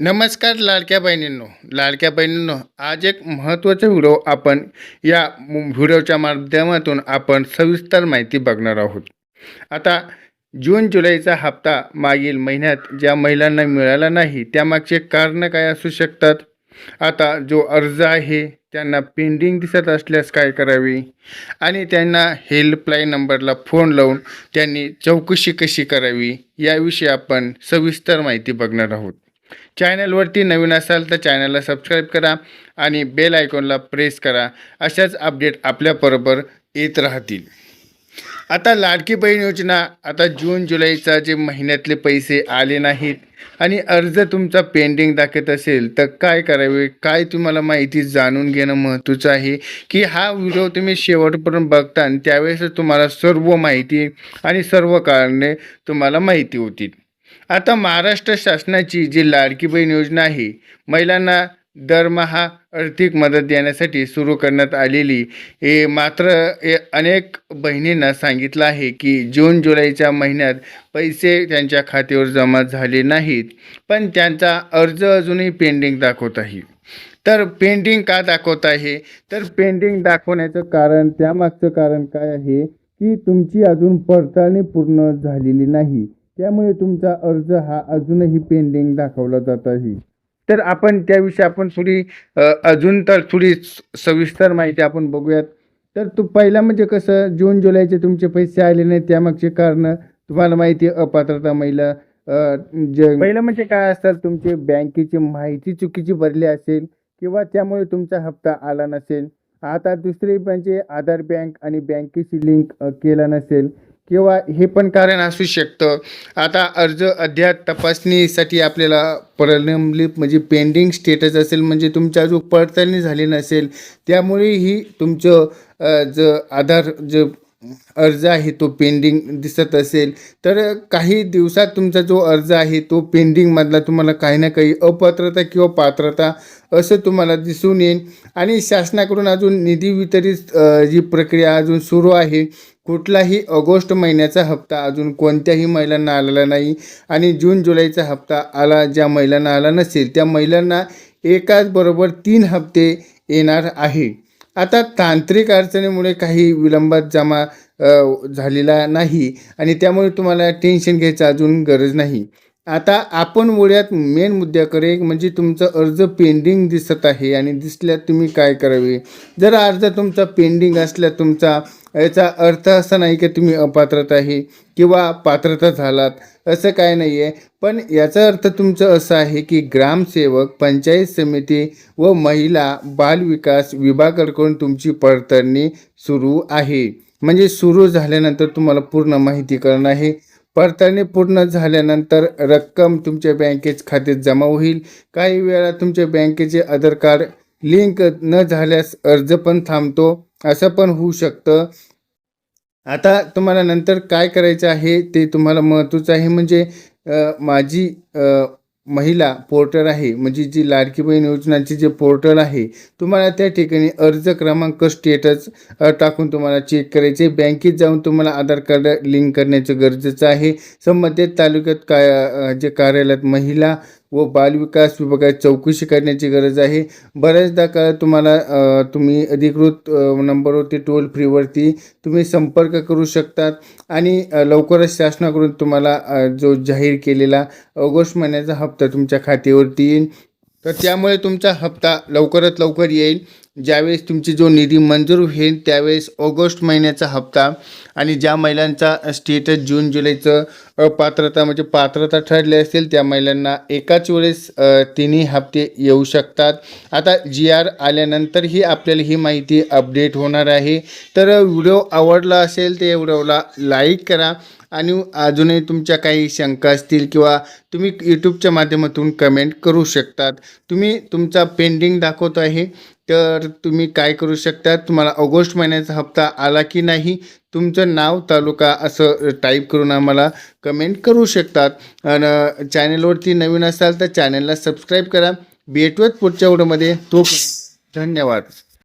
नमस्कार लाडक्या बहिणींनो लाडक्या बहिणींनो आज एक महत्त्वाचा व्हिडिओ आपण या व्हिडिओच्या माध्यमातून आपण सविस्तर माहिती बघणार आहोत. आता जून जुलैचा हप्ता मागील महिन्यात ज्या महिलांना मिळाला नाही त्यामागचे कारणं काय असू शकतात? आता जो अर्ज आहे त्यांना पेंडिंग दिसत असल्यास काय करावे? आणि त्यांना हेल्पलाईन नंबरला फोन लावून त्यांनी चौकशी कशी करावी? याविषयी आपण सविस्तर माहिती बघणार आहोत. चॅनलवरती नवीन असाल तर चॅनलला सबस्क्राईब करा आणि बेल आयकॉनला प्रेस करा. अशाच अपडेट आपल्याबरोबर येत राहतील. आता लाडकी बहीण योजना आता जून जुलैचा जे महिन्यातले पैसे आले नाहीत आणि अर्ज तुमचा पेंडिंग दाखवत असेल तर काय करावे? काय तुम्हाला माहिती जाणून घेणं महत्त्वाचं आहे की हा व्हिडिओ तुम्ही शेवटपर्यंत बघता आणि त्यावेळेस तुम्हाला सर्व माहिती आणि सर्व कारणे तुम्हाला माहिती होतील. आता महाराष्ट्र शासनाची जी लाडकी बहीण योजना आहे महिलांना दरमहा आर्थिक मदत देण्यासाठी सुरू करण्यात आलेली हे मात्र अनेक बहिणींना सांगितलं आहे की जून जुलैच्या महिन्यात पैसे त्यांच्या खात्यावर जमा झाले नाहीत पण त्यांचा अर्ज अजूनही पेंडिंग दाखवत आहे. तर पेंडिंग का दाखवत आहे? तर पेंडिंग दाखवण्याचं कारण त्यामागचं कारण काय आहे की तुमची अजून पडताळणी पूर्ण झालेली नाही. त्यामुळे तुमचा अर्ज हा अजूनही पेंडिंग दाखवला जात आहे तर आपण त्याविषयी आपण थोडी अजून तर थोडी स- सविस्तर माहिती आपण बघूयात. तर तू पहिला म्हणजे कसं जून जुलैचे तुमचे पैसे आले नाही त्यामागचे कारण तुम्हाला माहिती अपात्रता महिला जे पहिलं म्हणजे काय असतात तुमचे बँकेची माहिती चुकीची भरली असेल किंवा त्यामुळे तुमचा हप्ता आला नसेल. आता दुसरी म्हणजे आधार बँक आणि बँकेशी लिंक केला नसेल. किंवा हे पण कारण असू शकतं. आता अर्ज अद्याप तपासणीसाठी आपल्याला प्रलंबित म्हणजे पेंडिंग स्टेटस असेल म्हणजे तुमच्या अजून पडताळणी झाली नसेल त्यामुळे ही तुमचं जो ज आधार ज अर्ज आहे तो पेंडिंग दिसत असेल. तर काही दिवसात तुमचा जो अर्ज आहे तो पेंडिंगमधला तुम्हाला काही ना काही अपात्रता किंवा पात्रता असं तुम्हाला दिसून येईल. आणि शासनाकडून अजून निधी वितरित जी प्रक्रिया अजून सुरू आहे कुठलाही ऑगस्ट महिन्याचा हप्ता अजून कोणत्याही महिलांना आलेला नाही आणि जून जुलैचा हप्ता आला ज्या महिलांना आला नसेल त्या महिलांना एकाच बरोबर तीन हप्ते येणार आहे. आता तांत्रिक अडचणीमुळे काही विलंबात जमा झालेला नाही आणि त्यामुळे तुम्हाला टेन्शन घ्यायचं अजून गरज नाही. आता आपण मुळ्यात मेन मुद्द्याकडे म्हणजे तुमचं अर्ज पेंडिंग दिसत आहे आणि दिसल्यात तुम्ही काय करावे? जर अर्ज तुमचा पेंडिंग असल्या तुमचा याचा अर्थ असा नाही की तुम्ही अपात्रत आहे किंवा पात्रता झालात असं काय नाही आहे पण याचा अर्थ तुमचं असं आहे की ग्रामसेवक पंचायत समिती व महिला बालविकास विभागाकडून तुमची पडताळणी सुरू आहे. म्हणजे सुरू झाल्यानंतर तुम्हाला पूर्ण माहिती करणं आहे. पडताळणी पूर्ण झाल्यानंतर रक्कम तुमच्या बँकेत खात्यात जमा होईल. काही वेळा तुमच्या बँकेचे आधार कार्ड लिंक न झाल्यास अर्ज पण थांबतो. असं पण होऊ शकतं. आता तुम्हाला नंतर काय करायचं आहे ते तुम्हाला महत्त्वाचं आहे. म्हणजे माझी महिला पोर्टल आहे म्हणजे जी लाडकी बहीण योजनाची जे पोर्टल आहे तुम्हाला त्या ठिकाणी अर्ज क्रमांक स्टेटस टाकून तुम्हाला चेक करायचे. बँकेत जाऊन तुम्हाला आधार कार्ड लिंक करण्याचं गरजेचं आहे. संबंधित तालुक्यात काय जे कार्यालयात महिला व बालविकास विभागात चौकशी करण्याची गरज आहे. बऱ्याचदा का तुम्हाला तुम्ही अधिकृत नंबरवरती टोल फ्रीवरती तुम्ही संपर्क करू शकतात आणि लवकरच शासनाकडून तुम्हाला जो जाहीर केलेला ऑगस्ट महिन्याचा हप्ता तुमच्या खात्यावरती येईल. तर त्यामुळे तुमचा हप्ता लवकरात लवकर येईल. ज्यावेळेस तुमची जो निधी मंजूर होईल त्यावेळेस ऑगस्ट महिन्याचा हप्ता आणि ज्या महिलांचा स्टेटस जून जुलैचं अपात्रता म्हणजे पात्रता ठरली असेल त्या महिलांना एकाच वेळेस तिन्ही हप्ते येऊ शकतात. आता जी आर आल्यानंतरही आपल्याला ही माहिती अपडेट होणार आहे. तर व्हिडिओ आवडला असेल तर व्हिडिओला लाईक करा आणि अजूनही तुमच्या काही शंका असतील किंवा तुम्ही यूट्यूबच्या माध्यमातून कमेंट करू शकतात. तुम्ही तुमचा पेंडिंग दाखवतो आहे. तर तुम्ही काय करू शकता? तुम्हाला ऑगस्ट महिन्याचा हप्ता आला की नाही? तुमचं नाव तालुका असं टाईप करून आम्हाला कमेंट करू शकतात. आणि चॅनलवरती नवीन असाल तर चॅनलला सबस्क्राईब करा. भेटूयात पुढच्या व्हिडिओमध्ये. तो धन्यवाद.